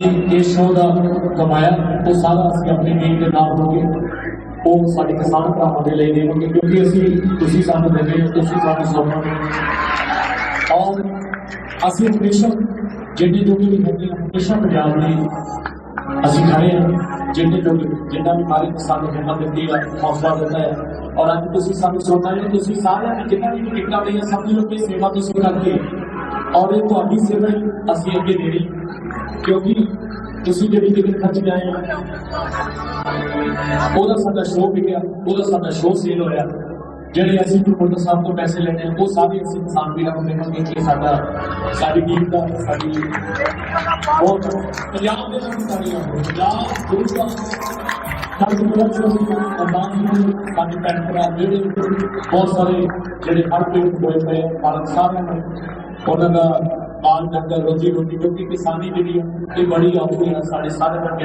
ਇਸ ਸ਼ੋਅ ਦਾ ਕਮਾਇਆ ਉਹ ਸਾਰਾ ਅਸੀਂ ਆਪਣੀ ਟੀਮ ਦੇ ਨਾਲ ਹੋ ਕੇ ਉਹ ਸਾਡੇ ਕਿਸਾਨ ਭਰਾਵਾਂ ਦੇ ਲਈ ਦੇਵਾਂਗੇ ਕਿਉਂਕਿ ਅਸੀਂ ਤੁਸੀਂ ਸਾਨੂੰ ਦਿੰਦੇ ਹੋ ਤੁਸੀਂ ਸਾਨੂੰ ਸੌਂਪਦੇ ਹੋ ਔਰ ਅਸੀਂ ਹਮੇਸ਼ਾ ਜਿੰਨੇ ਜੋ ਵੀ ਹੈਗੇ ਹਾਂ, ਹਮੇਸ਼ਾ ਪੰਜਾਬ ਲਈ ਅਸੀਂ ਖੜੇ ਹਾਂ ਜਿੰਨੇ ਜੋ ਵੀ ਜਿੰਨਾ ਵੀ ਮਾਰੇ ਸਾਨੂੰ ਹਿੰਮਤ ਦਿੱਤੀ ਹੈ ਹੌਸਲਾ ਦਿੱਤਾ ਹੈ ਔਰ ਅੱਜ ਤੁਸੀਂ ਸਾਨੂੰ ਸੁਣਨਾ ਹੈ ਤੁਸੀਂ ਸਾਰਿਆਂ ਨੇ ਜਿੰਨਾ ਵੀ ਟਿਕਟਾਂ ਲਈਆਂ ਸਮਝ ਲਓ ਕਿ ਸੇਵਾ ਤੁਸੀਂ ਕਰਦੇ ਹੋ ਔਰ ਇਹ ਤੁਹਾਡੀ ਸੇਵਾ ਹੀ ਅਸੀਂ ਅੱਗੇ ਦੇਣੀ ਕਿਉਂਕਿ ਤੁਸੀਂ ਜਿਹੜੀ ਟਿਕਟ ਖਰਚ ਕੇ ਆਏ ਹੋ ਉਹਦਾ ਸਾਡਾ ਸ਼ੋਅ ਵਿਕਿਆ ਉਹਦਾ ਸਾਡਾ ਸ਼ੋਅ ਸੇਲ ਹੋਇਆ ਜਿਹੜੇ ਅਸੀਂ ਪ੍ਰਮੋਟਰ ਸਾਹਿਬ ਤੋਂ ਪੈਸੇ ਲੈਣੇ ਆ ਉਹ ਸਾਰੇ ਅਸੀਂ ਕਿਸਾਨ ਵੀਰਾਂ ਨੂੰ ਦੇਵਾਂਗੇ ਕਿ ਸਾਡਾ ਸਾਡੀ ਟੀਮ ਦਾ ਸਾਡੀ ਬਹੁਤ ਪੰਜਾਬ ਦੇ ਸੰਤਾਨੀਆਂ ਪੰਜਾਬ ਗੁਰੂ ਦਾ ਸਾਡੀ ਬਹੁਤ ਸਾਰੀ ਸਰਦਾਰ ਜੀ ਸਾਡੀ ਭੈਣ ਭਰਾ ਜਿਹੜੇ ਬਹੁਤ ਸਾਰੇ ਜਿਹੜੇ ਹਰ ਪੀੜਤ ਹੋਏ ਪਏ ਆ, ਭਾਰਤ ਸਾਰਿਆਂ ਨੂੰ ਉਹਨਾਂ ਦਾ ਮਾਲ ਡੰਗਰ ਰੋਜੀ ਰੋਟੀ ਕਿਉਂਕਿ ਕਿਸਾਨੀ ਜਿਹੜੀ ਆ ਇਹ ਬੜੀ ਔਖੀ ਆ ਸਾਡੇ ਸਾਰੇ ਵਰਗੇ